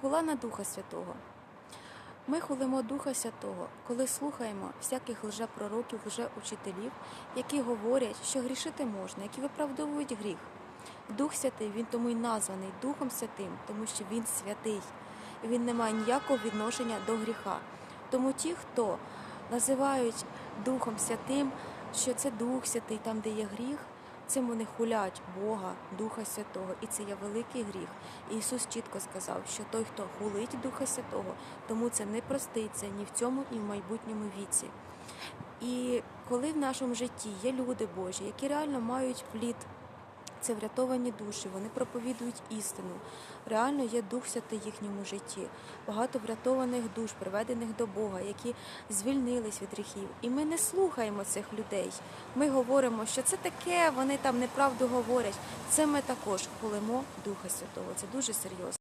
Хула на Духа Святого. Ми хулимо Духа Святого, коли слухаємо всяких лжепророків, лжеучителів, які говорять, що грішити можна, які виправдовують гріх. Дух Святий, він тому й названий Духом Святим, тому що він святий, і він не має ніякого відношення до гріха. Тому ті, хто називають Духом Святим, що це Дух Святий, там, де є гріх, цим вони хулять Бога, Духа Святого, і це є великий гріх. Ісус чітко сказав, що той, хто хулить Духа Святого, тому це не проститься ні в цьому, ні в майбутньому віці. І коли в нашому житті є люди Божі, які реально мають плід, це врятовані душі, вони проповідують істину. Реально є Дух Святий в їхньому житті. Багато врятованих душ, приведених до Бога, які звільнились від гріхів. І ми не слухаємо цих людей. Ми говоримо, що це таке, вони там неправду говорять. Це ми також хулимо Духа Святого. Це дуже серйозно.